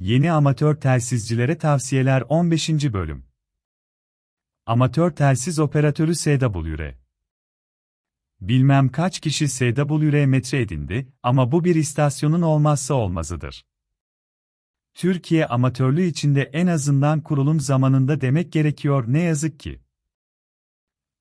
Yeni amatör telsizcilere tavsiyeler 15. bölüm. Amatör telsiz operatörü SWR. Bilmem kaç kişi SWR metre edindi ama bu bir istasyonun olmazsa olmazıdır. Türkiye amatörlüğü içinde en azından kurulum zamanında demek gerekiyor ne yazık ki.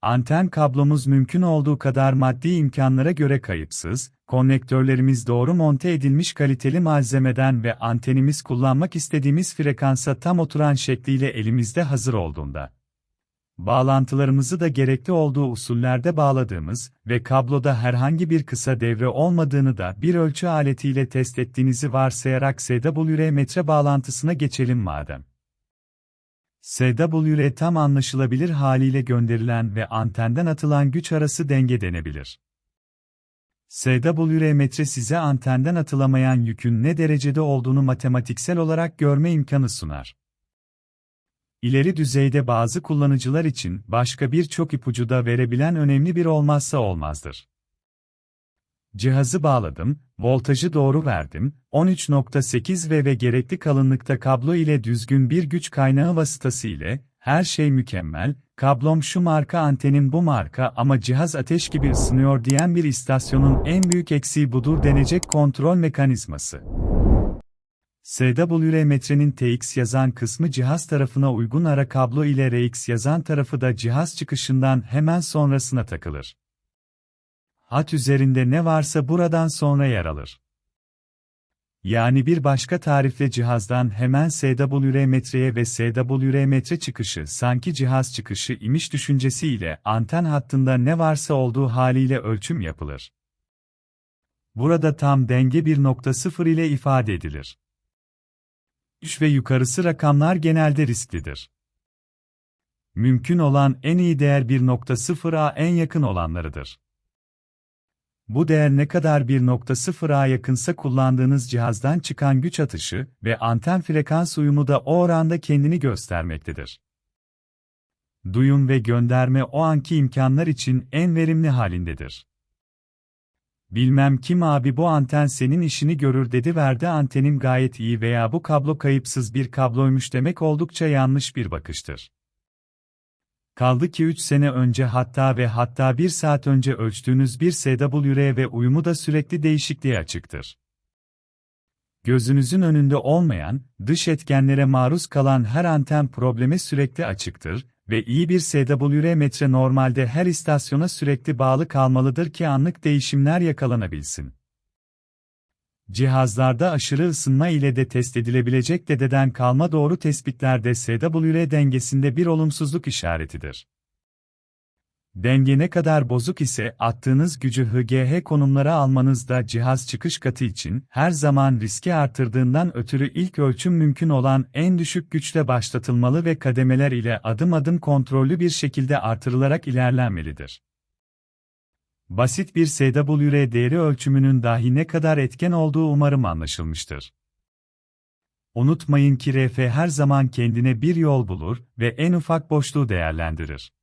Anten kablomuz mümkün olduğu kadar maddi imkanlara göre kayıpsız, konnektörlerimiz doğru monte edilmiş kaliteli malzemeden ve antenimiz kullanmak istediğimiz frekansa tam oturan şekliyle elimizde hazır olduğunda. Bağlantılarımızı da gerekli olduğu usullerde bağladığımız ve kabloda herhangi bir kısa devre olmadığını da bir ölçü aletiyle test ettiğinizi varsayarak SWR metre bağlantısına geçelim madem. SWR tam anlaşılabilir haliyle gönderilen ve antenden atılan güç arası denge denebilir. SWR size antenden atılamayan yükün ne derecede olduğunu matematiksel olarak görme imkanı sunar. İleri düzeyde bazı kullanıcılar için başka birçok ipucu da verebilen önemli bir olmazsa olmazdır. Cihazı bağladım, voltajı doğru verdim, 13.8 V ve gerekli kalınlıkta kablo ile düzgün bir güç kaynağı vasıtası ile, her şey mükemmel, kablom şu marka antenin bu marka ama cihaz ateş gibi ısınıyor diyen bir istasyonun en büyük eksiği budur denecek kontrol mekanizması. SWR metrenin TX yazan kısmı cihaz tarafına uygun ara kablo ile RX yazan tarafı da cihaz çıkışından hemen sonrasına takılır. Hat üzerinde ne varsa buradan sonra yer alır. Yani bir başka tarifle cihazdan hemen SWR metreye ve SWR metre çıkışı sanki cihaz çıkışı imiş düşüncesiyle anten hattında ne varsa olduğu haliyle ölçüm yapılır. Burada tam denge 1.0 ile ifade edilir. 3 ve yukarısı rakamlar genelde risklidir. Mümkün olan en iyi değer 1.0'a en yakın olanlarıdır. Bu değer ne kadar 1.0'a yakınsa kullandığınız cihazdan çıkan güç atışı ve anten frekans uyumu da o oranda kendini göstermektedir. Duyum ve gönderme o anki imkanlar için en verimli halindedir. Bilmem kim abi bu anten senin işini görür dedi verdi antenim gayet iyi veya bu kablo kayıpsız bir kabloymuş demek oldukça yanlış bir bakıştır. Kaldı ki 3 sene önce hatta ve hatta 1 saat önce ölçtüğünüz bir SWR ve uyumu da sürekli değişikliğe açıktır. Gözünüzün önünde olmayan, dış etkenlere maruz kalan her anten probleme sürekli açıktır ve iyi bir SWR metre normalde her istasyona sürekli bağlı kalmalıdır ki anlık değişimler yakalanabilsin. Cihazlarda aşırı ısınma ile de test edilebilecek dededen kalma doğru tespitlerde SWR dengesinde bir olumsuzluk işaretidir. Denge ne kadar bozuk ise attığınız gücü HGH konumlara almanızda cihaz çıkış katı için her zaman riski artırdığından ötürü ilk ölçüm mümkün olan en düşük güçle başlatılmalı ve kademeler ile adım adım kontrollü bir şekilde artırılarak ilerlenmelidir. Basit bir SWR değeri ölçümünün dahi ne kadar etken olduğu umarım anlaşılmıştır. Unutmayın ki RF her zaman kendine bir yol bulur ve en ufak boşluğu değerlendirir.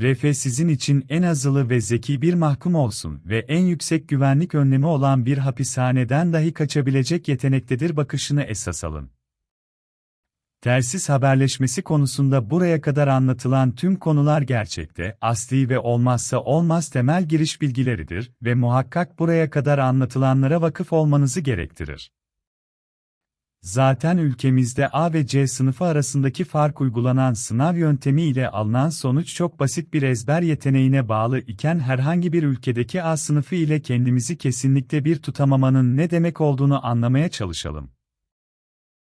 RF sizin için en azılı ve zeki bir mahkum olsun ve en yüksek güvenlik önlemi olan bir hapishaneden dahi kaçabilecek yetenektedir bakışını esas alın. Telsiz haberleşmesi konusunda buraya kadar anlatılan tüm konular gerçekte, asli ve olmazsa olmaz temel giriş bilgileridir ve muhakkak buraya kadar anlatılanlara vakıf olmanızı gerektirir. Zaten ülkemizde A ve C sınıfı arasındaki fark uygulanan sınav yöntemi ile alınan sonuç çok basit bir ezber yeteneğine bağlı iken herhangi bir ülkedeki A sınıfı ile kendimizi kesinlikle bir tutamamanın ne demek olduğunu anlamaya çalışalım.